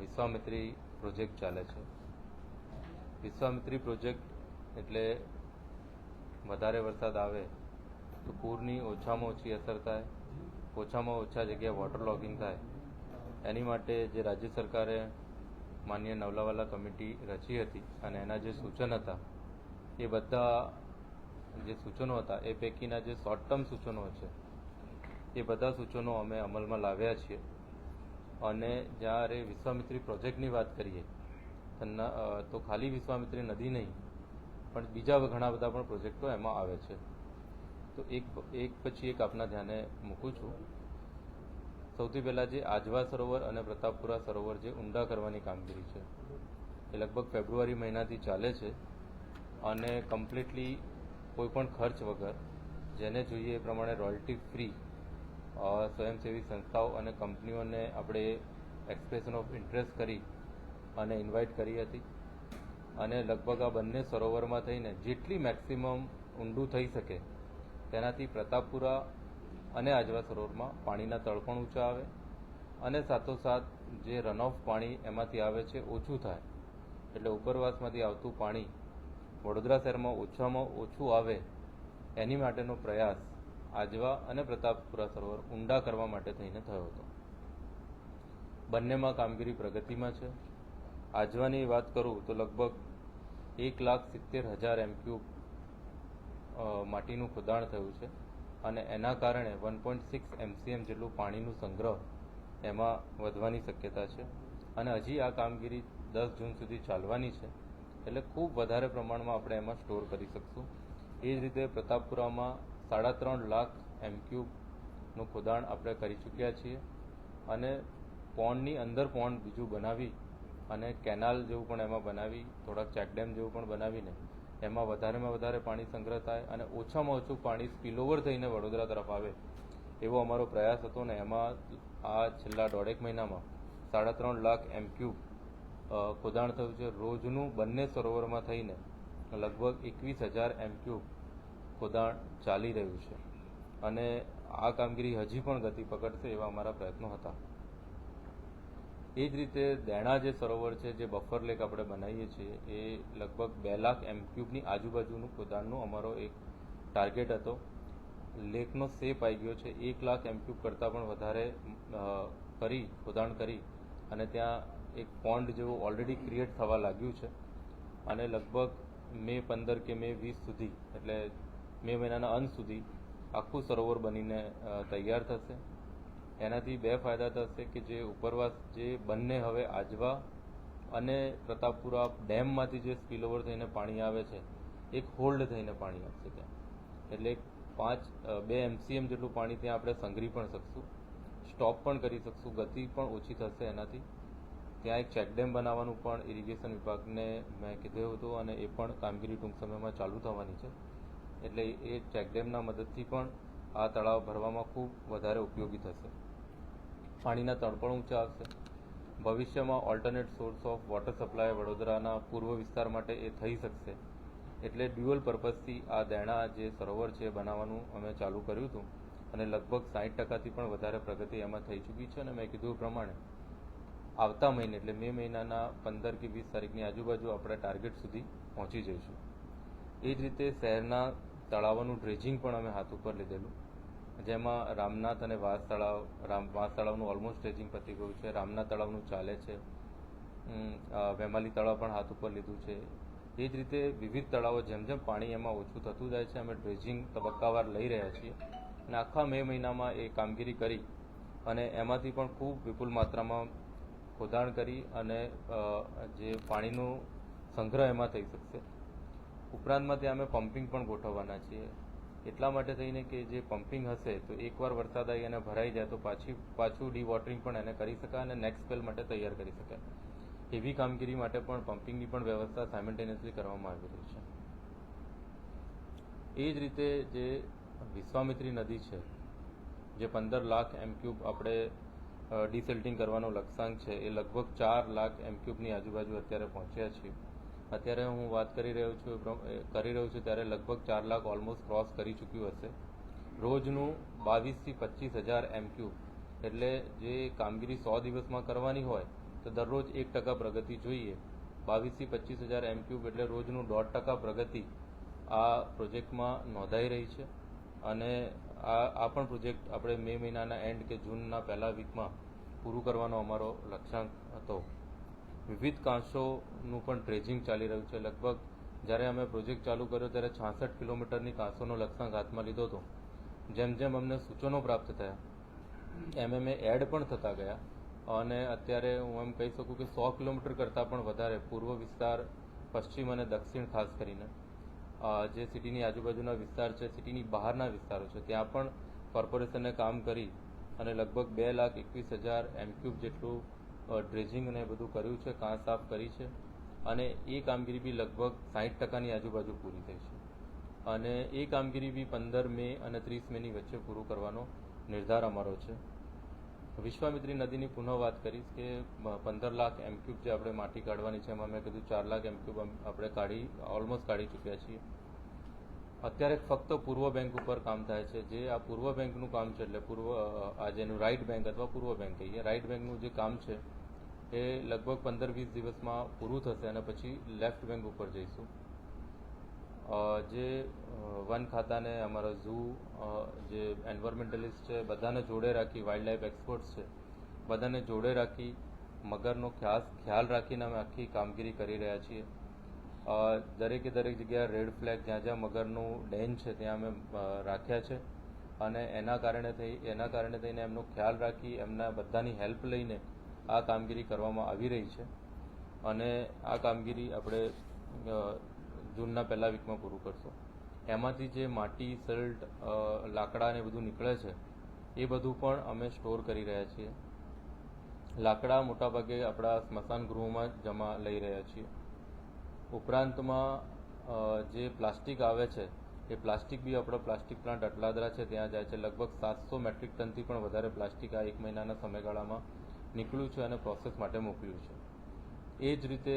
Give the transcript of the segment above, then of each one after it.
Vishwamitri project ચાલે છે. Vishwamitri project એટલે વધારે વરસાદ આવે તો પૂરની ઓછામાં ઓછી અસર થાય, ઓછામાં ઓછા જગ્યાએ વોટર લોગિંગ થાય. એની માટે જે રાજ્ય સરકારે માન્ય નવલાવાલા કમિટી રચી હતી અને એના જે સૂચન હતા, એ બધા જે સૂચનો હતા, એ પૈકીના જે શોર્ટ ટર્મ સૂચનો છે, એ બધા સૂચનો અમે અમલમાં લાવ્યા છીએ. અને જ્યારે વિશ્વામિત્રી પ્રોજેક્ટની વાત કરીએ, તો ખાલી વિશ્વામિત્રી નદી નહીં, પણ બીજા ઘણા બધા પણ પ્રોજેક્ટો એમાં આવે છે. તો એક એક પછી એક આપના ધ્યાને મૂકું છું. સૌથી પહેલાં જે આજવા સરોવર અને પ્રતાપપુરા સરોવર જે ઊંડા કરવાની કામગીરી છે, એ લગભગ ફેબ્રુઆરી મહિનાથી ચાલે છે અને કમ્પ્લીટલી કોઈ પણ ખર્ચ વગર, જેને જોઈએ એ પ્રમાણે રોયલ્ટી ફ્રી સ્વયંસેવી સંસ્થાઓ અને કંપનીઓને આપણે એક્સપ્રેશન ઓફ ઇન્ટરેસ્ટ કરી અને ઇન્વાઇટ કરી હતી. અને લગભગ આ બંને સરોવરમાં થઈને જેટલી મેક્સિમમ ઊંડું થઈ શકે, તેનાથી પ્રતાપપુરા અને આજવા સરોવરમાં પાણીના તળ પણ ઊંચા આવે અને સાથોસાથ જે રનઓફ પાણી એમાંથી આવે છે ઓછું થાય. એટલે ઉપરવાસમાંથી આવતું પાણી વડોદરા શહેરમાં ઓછામાં ઓછું આવે એની માટેનો પ્રયાસ આજવા અને પ્રતાપપુરા સરોવર ઊંડા કરવા માટે થઈને થયો હતો. બંનેમાં કામગીરી પ્રગતિમાં છે. આજવાની વાત કરું તો લગભગ એક લાખ સિત્તેર હજાર એમક્યુબ માટીનું ખોદાણ થયું છે અને એના કારણે વન પોઈન્ટ સિક્સ એમસીએમ જેટલું પાણીનું સંગ્રહ એમાં વધવાની શક્યતા છે અને હજી આ કામગીરી દસ જૂન સુધી ચાલવાની છે એટલે ખૂબ વધારે પ્રમાણમાં આપણે એમાં સ્ટોર કરી શકશું. એ જ રીતે પ્રતાપપુરામાં સાડા ત્રણ લાખ એમક્યુબનું ખોદાણ આપણે કરી ચૂક્યા છીએ અને પોન્ડની અંદર પોન્ડ બીજું બનાવી અને કેનાલ જેવું પણ એમાં બનાવી, થોડાક ચેકડેમ જેવું પણ બનાવીને એમાં વધારેમાં વધારે પાણી સંગ્રહ થાય અને ઓછામાં ઓછું પાણી સ્પીલઓવર થઈને વડોદરા તરફ આવે એવો અમારો પ્રયાસ હતો ને એમાં આ છેલ્લા દોઢેક મહિનામાં સાડા ત્રણ લાખ એમક્યુબ ખોદાણ થયું છે. રોજનું બંને સરોવરમાં થઈને લગભગ એકવીસ હજાર એમક્યુબ ખોદાણ ચાલી રહ્યું છે. અને આ કામગીરી હજી પણ ગતિ પકડશે એવા અમારા પ્રયત્નો હતા. એ જ રીતે દેણા જે સરોવર છે, જે બફર લેક આપણે બનાવીએ છીએ, એ લગભગ બે લાખ એમક્યુબની આજુબાજુનું ખોદાણનું અમારો એક ટાર્ગેટ હતો. લેકનો સેપ આવી ગયો છે. એક લાખ એમક્યુબ કરતાં પણ વધારે કરી, ખોદાણ કરી અને ત્યાં એક પોન્ડ જેવું ઓલરેડી ક્રિએટ થવા લાગ્યું છે. અને લગભગ મે પંદર કે મે વીસ સુધી, એટલે મે મહિનાના અંત સુધી આખું સરોવર બનીને તૈયાર થશે. એનાથી બે ફાયદા થશે કે જે ઉપરવાસ, જે બંને હવે આજવા અને પ્રતાપપુરા ડેમમાંથી જે સ્પીલઓવર થઈને પાણી આવે છે, એક હોલ્ડ થઈને પાણી આવશે ત્યાં. એટલે પાંચ બે એમસીએમ જેટલું પાણી ત્યાં આપણે સંગ્રહી પણ શકશું, સ્ટોપ પણ કરી શકશું, ગતિ પણ ઓછી થશે એનાથી. ત્યાં એક ચેકડેમ બનાવવાનું પણ ઇરિગેશન વિભાગને મેં કીધું હતું અને એ પણ કામગીરી ટૂંક સમયમાં ચાલુ થવાની છે. એટલે એ ચેકડેમના મદદથી પણ આ તળાવ ભરવામાં ખૂબ વધારે ઉપયોગી થશે. પાણીના તળ પણ ઊંચા આવશે. ભવિષ્યમાં alternate source of water supply વડોદરાના પૂર્વ વિસ્તાર માટે એ થઈ શકશે. એટલે ડ્યુઅલ પર્પઝથી આ દેણા જે સરોવર છે બનાવવાનું અમે ચાલુ કર્યું હતું. અને લગભગ સાઠ ટકાથી પણ વધારે પ્રગતિ એમાં થઈ ચૂકી છે અને મેં કીધું પ્રમાણે આવતા મહિને એટલે મે મહિનાના પંદર કે વીસ તારીખની આજુબાજુ આપણે ટાર્ગેટ સુધી પહોંચી જઈશું. એ જ રીતે શહેરના તળાવોનું ડ્રેજિંગ પણ અમે હાથ ઉપર લીધેલું. જેમાં રામનાથ અને વાસ તળાવ રામ વાસ તળાવનું ઓલમોસ્ટ ડ્રેજિંગ પતી ગયું છે. રામનાથ તળાવનું ચાલે છે. વેમાલી તળાવ પણ હાથ ઉપર લીધું છે. એ જ રીતે વિવિધ તળાવો જેમ જેમ પાણી એમાં ઓછું થતું જાય છે, અમે ડ્રેજિંગ તબક્કાવાર લઈ રહ્યા છીએ. અને આખા મે મહિનામાં એ કામગીરી કરી અને એમાંથી પણ ખૂબ વિપુલ માત્રામાં ખોદાણ કરી અને જે પાણીનો સંગ્રહ એમાં થઈ શકશે. ઉપરાંતમાં ત્યાં અમે પમ્પિંગ પણ ગોઠવવાના છીએ. એટલા માટે થઈને કે જે પમ્પિંગ હશે તો એકવાર વરસાદ આવી અને ભરાઈ જાય તો પાછી પાછું ડીવોટરિંગ પણ એને કરી શકાય અને નેક્સ્ટ સ્પેલ માટે તૈયાર કરી શકાય. એવી કામગીરી માટે પણ પમ્પિંગની પણ વ્યવસ્થા સાયમલ્ટેનિયસલી કરવામાં આવી રહી છે. એ જ રીતે જે વિશ્વામિત્રી નદી છે, જે પંદર લાખ એમક્યુબ આપણે ડિસેલ્ટિંગ કરવાનો લક્ષ્યાંક છે, એ લગભગ ચાર લાખ એમક્યુબની આજુબાજુ અત્યારે પહોંચ્યા છીએ. અત્યારે હું વાત કરી રહ્યો છું કરી રહ્યો છું ત્યારે લગભગ ચાર લાખ ઓલમોસ્ટ ક્રોસ કરી ચૂક્યું હશે. રોજનું બાવીસથી પચીસ હજાર એમક્યુ એટલે જે કામગીરી સો દિવસમાં કરવાની હોય, તો દરરોજ એક ટકા પ્રગતિ જોઈએ. બાવીસથી પચીસ હજાર એમ ક્યુબ એટલે રોજનું દોઢ ટકા પ્રગતિ આ પ્રોજેક્ટમાં નોંધાઈ રહી છે. અને આ આ પણ પ્રોજેક્ટ આપણે મે મહિનાના એન્ડ કે જૂનના પહેલા વીકમાં પૂરું કરવાનો અમારો લક્ષ્યાંક હતો. વિવિધ કાંસોનું પણ ડ્રેજિંગ ચાલી રહ્યું છે. લગભગ જ્યારે અમે પ્રોજેક્ટ ચાલુ કર્યો ત્યારે છાસઠ કિલોમીટરની કાંસોનો લક્ષ્યાંક હાથમાં લીધો હતો. જેમ જેમ અમને સૂચનો પ્રાપ્ત થયા, એમ એમ એડ પણ થતા ગયા અને અત્યારે હું એમ કહી શકું કે સો કિલોમીટર કરતાં પણ વધારે પૂર્વ વિસ્તાર, પશ્ચિમ અને દક્ષિણ ખાસ કરીને જે સિટીની આજુબાજુના વિસ્તાર છે, સિટીની બહારના વિસ્તારો છે, ત્યાં પણ કોર્પોરેશને કામ કરી અને લગભગ બે લાખ એકવીસ હજાર એમક્યુબ જેટલું ડ્રેજિંગ અને બધું કર્યું છે કાં સાફ કરી છે અને એ કામગીરી બી લગભગ સાહીઠ ટકાની આજુબાજુ પૂરી થઈ છે. અને એ કામગીરી બી પંદર મે અને ત્રીસ મેની વચ્ચે પૂરું કરવાનો નિર્ધાર અમારો છે. વિશ્વામિત્રી નદીની પુનઃ વાત કરીશ કે પંદર લાખ એમક્યુબ જે આપણે માટી કાઢવાની છે, એમાં મેં કીધું ચાર લાખ એમક્યુબ આપણે કાઢી ઓલમોસ્ટ કાઢી ચૂક્યા છીએ. અત્યારે ફક્ત પૂર્વ બેંક ઉપર કામ થાય છે. જે આ પૂર્વ બેંકનું કામ છે એટલે પૂર્વ આ જેનું રાઈટ બેંક અથવા પૂર્વ બેંક કહીએ રાઈટ બેંકનું જે કામ છે એ લગભગ પંદર વીસ દિવસમાં પૂરું થશે અને પછી લેફ્ટ બેંક ઉપર જઈશું. જે વન ખાતાને અમારા ઝૂ જે એન્વાયરમેન્ટલિસ્ટ છે, બધાને જોડે રાખી વાઇલ્ડ લાઈફ એક્સપર્ટ્સ છે, બધાને જોડે રાખી, મગરનો ખાસ ખ્યાલ રાખીને અમે આખી કામગીરી કરી રહ્યા છીએ. દરેકે દરેક જગ્યાએ રેડ ફ્લેગ જ્યાં જ્યાં મગરનું ડેન છે, ત્યાં અમે રાખ્યા છે. અને એના કારણે થઈ, એના કારણે થઈને એમનો ખ્યાલ રાખી, એમના બધાની હેલ્પ લઈને આ કામગીરી કરવામાં આવી રહી છે અને આ કામગીરી આપણે જૂનના પહેલા વીકમાં પૂરું કરશું. એમાંથી જે માટી સલ્ટ લાકડા ને બધું નીકળે છે, એ બધું પણ અમે સ્ટોર કરી રહ્યા છીએ. લાકડા મોટાભાગે આપણા સ્મશાન ગૃહોમાં જમા લઈ રહ્યા છીએ. ઉપરાંતમાં જે પ્લાસ્ટિક આવે છે, એ પ્લાસ્ટિક બી આપણો પ્લાસ્ટિક પ્લાન્ટ અટલાદરા છે. ત્યાં જાય છે. લગભગ સાતસો મેટ્રિક ટનથી પણ વધારે પ્લાસ્ટિક આ એક મહિનાના સમયગાળામાં નીકળ્યું છે અને પ્રોસેસ માટે મોકલ્યું છે. એ જ રીતે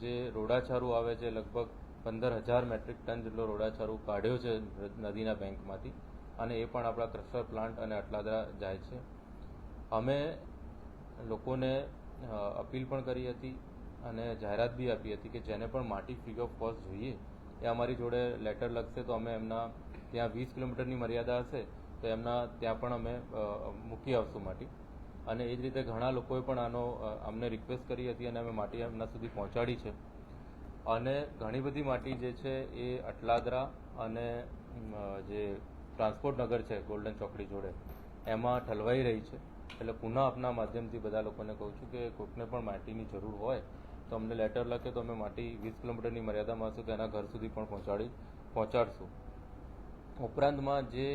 જે રોડાછારું આવે છે, લગભગ પંદર હજાર મેટ્રિક ટન જેટલો રોડાછારું કાઢ્યો છે નદીના બેંકમાંથી અને એ પણ આપણા ક્રશર પ્લાન્ટ અને અટલાદરા જાય છે. અમે લોકોને અપીલ પણ કરી હતી અને જાહેરાત બી આપી હતી કે જેને પણ માટી ફ્રી ઓફ કોસ્ટ જોઈએ, એ અમારી જોડે લેટર લખશે તો અમે એમના, ત્યાં વીસ કિલોમીટરની મર્યાદા હશે, તો એમના ત્યાં પણ અમે મૂકી આવશું માટી. અને એ જ રીતે ઘણા લોકોએ પણ આનો અમને રિક્વેસ્ટ કરી હતી અને અમે માટી એમના સુધી પહોંચાડી છે. અને ઘણી બધી માટી જે છે એ અટલાદરા અને જે ટ્રાન્સપોર્ટ નગર છે ગોલ્ડન ચોકડી જોડે, એમાં ઠલવાઈ રહી છે. એટલે પુનઃ આપના માધ્યમથી બધા લોકોને કહું છું કે કોઈકને પણ માટીની જરૂર હોય, તો અમને લેટર લખે તો અમે માટી વીસ કિલોમીટરની મર્યાદામાં હશું તો એના ઘર સુધી પણ પહોંચાડી, પહોંચાડશું. ઉપરાંતમાં જે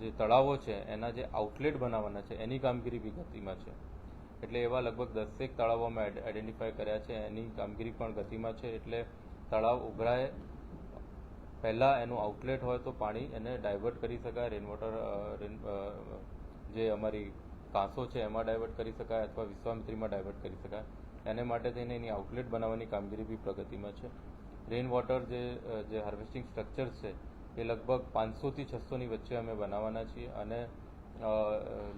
જે તળાવો છે, એના જે આઉટલેટ બનાવવાના છે, એની કામગીરી બી ગતિમાં છે. એટલે એવા લગભગ દસેક તળાવો અમે આઈડેન્ટિફાય કર્યા છે, એની કામગીરી પણ ગતિમાં છે. એટલે તળાવ ઉભરાય, પહેલાં એનું આઉટલેટ હોય તો પાણી એને ડાયવર્ટ કરી શકાય રેન વોટર રેન જે અમારી કાંસો છે, એમાં ડાયવર્ટ કરી શકાય અથવા વિશ્વામિત્રીમાં ડાયવર્ટ કરી શકાય. એને માટે થઈને એની આઉટલેટ બનાવવાની કામગીરી બી પ્રગતિમાં છે. રેન વોટર જે જે હાર્વેસ્ટિંગ સ્ટ્રક્ચર છે એ લગભગ પાંચસોથી છસોની વચ્ચે અમે બનાવવાના છીએ અને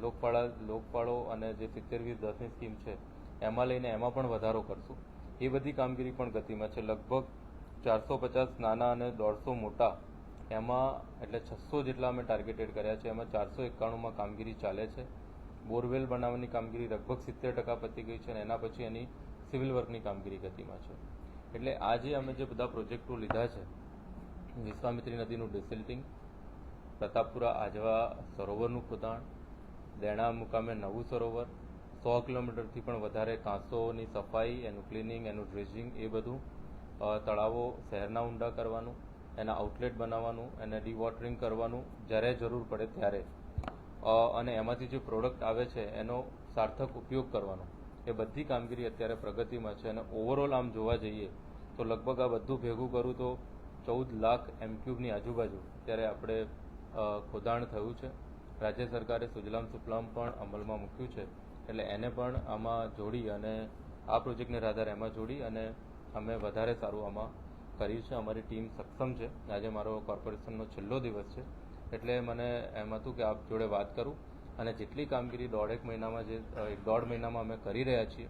લોકપાળા લોકફાળો અને જે સિત્તેર વીસ દસની સ્કીમ છે, એમાં લઈને એમાં પણ વધારો કરશું. એ બધી કામગીરી પણ ગતિમાં છે. લગભગ ચારસો પચાસ નાના અને દોઢસો મોટા એમાં એટલે છસો જેટલા અમે ટાર્ગેટેડ કર્યા છે. એમાં ચારસો એકાણુંમાં કામગીરી ચાલે છે. બોરવેલ બનાવવાની કામગીરી લગભગ સિત્તેર ટકા પતી ગઈ છે અને એના પછી એની સિવિલ વર્કની કામગીરી ગતિમાં છે. એટલે આજે અમે જે બધા પ્રોજેક્ટો લીધા છે વિશ્વામિત્રી નદીનું ડિસિલ્ટિંગ, પ્રતાપપુરા આજવા સરોવરનું ખોદાણ દેણા મુકામે નવું સરોવર, સો કિલોમીટરથી પણ વધારે કાંસોની સફાઈ, એનું ક્લિનિંગ, એનું ડ્રેજિંગ એ બધું તળાવો શહેરના ઊંડા કરવાનું, એના આઉટલેટ બનાવવાનું, એને ડીવોટરિંગ કરવાનું જ્યારે જરૂર પડે ત્યારે. અને એમાંથી જે પ્રોડક્ટ આવે છે એનો સાર્થક ઉપયોગ કરવાનો. એ બધી કામગીરી અત્યારે પ્રગતિમાં છે અને ઓવરઓલ આમ જોવા જઈએ તો લગભગ આ બધું ભેગું કરું તો ચૌદ લાખ એમક્યુબની આજુબાજુ અત્યારે આપણે ખોદાણ થયું છે. રાજ્ય સરકારે સુજલામ સુફલામ પણ અમલમાં મૂક્યું છે. એટલે એને પણ આમાં જોડી અને આ પ્રોજેક્ટને આધારે એમાં જોડી અને અમે વધારે સારું આમાં કર્યું છે. અમારી ટીમ સક્ષમ છે. આજે મારો કોર્પોરેશનનો છેલ્લો દિવસ છે. એટલે મને એમ હતું કે આપ જોડે વાત કરું. અને જેટલી કામગીરી દોઢેક મહિનામાં જે એક દોઢ મહિનામાં અમે કરી રહ્યા છીએ,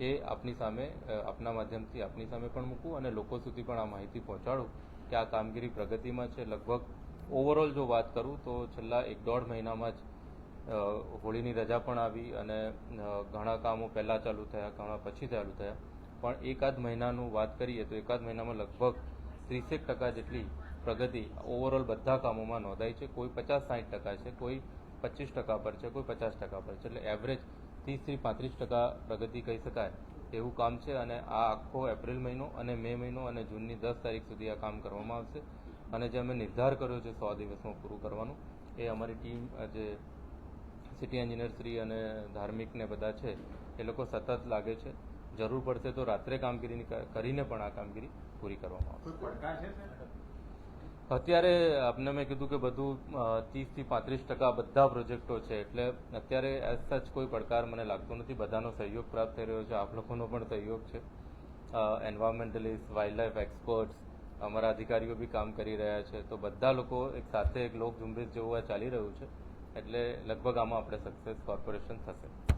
એ આપની સામે આપના માધ્યમથી આપની સામે પણ મૂકું અને લોકો સુધી પણ આ માહિતી પહોંચાડું. કે આ કામગીરી પ્રગતિમાં છે. લગભગ ઓવરઓલ જો વાત કરું તો છેલ્લા એક દોઢ મહિનામાં જ હોળીની રજા પણ આવી અને ઘણા કામો પહેલાં ચાલુ થયા, ઘણા પછી ચાલુ થયા. પણ એકાદ મહિનાનું વાત કરીએ તો એકાદ મહિનામાં લગભગ ત્રીસેક ટકા જેટલી પ્રગતિ ઓવરઓલ બધા કામોમાં નોંધાઈ છે. કોઈ પચાસ સાઠ ટકા છે, કોઈ પચીસ ટકા પર છે, કોઈ પચાસ ટકા પર છે. એટલે એવરેજ ત્રીસથી પાંત્રીસ ટકા પ્રગતિ કહી શકાય. એવું કામ છે અને આ આખો એપ્રિલ મહિનો અને મે મહિનો અને જૂનની દસ તારીખ સુધી આ કામ કરવામાં આવશે. અને જે અમે નિર્ધાર કર્યો છે સો દિવસમાં પૂરું કરવાનું, એ અમારી ટીમ જે સિટી એન્જિનિયર શ્રી અને ધાર્મિક ને બધા છે, એ લોકો સતત લાગે છે. જરૂર પડશે તો રાત્રે કામગીરી કરીને પણ આ કામગીરી પૂરી કરવામાં આવશે કોઈ પડકાર છે સર અત્યારે આપને મેં કીધું કે બધું ત્રીસથી પાંત્રીસ ટકા બધા પ્રોજેક્ટો છે, એટલે અત્યારે એઝ સચ કોઈ પડકાર મને લાગતો નથી. બધાનો સહયોગ પ્રાપ્ત થઈ રહ્યો છે, આપ લોકોનો પણ સહયોગ છે. એન્વાયરમેન્ટલિસ્ટ વાઇલ્ડ લાઈફ એક્સપર્ટ્સ અમારા અધિકારીઓ બી કામ કરી રહ્યા છે. તો બધા લોકો એક સાથે એક લોક ઝુંબેશ જેવું આ ચાલી રહ્યું છે, એટલે લગભગ આમાં આપણે સક્સેસ કોર્પોરેશન થશે.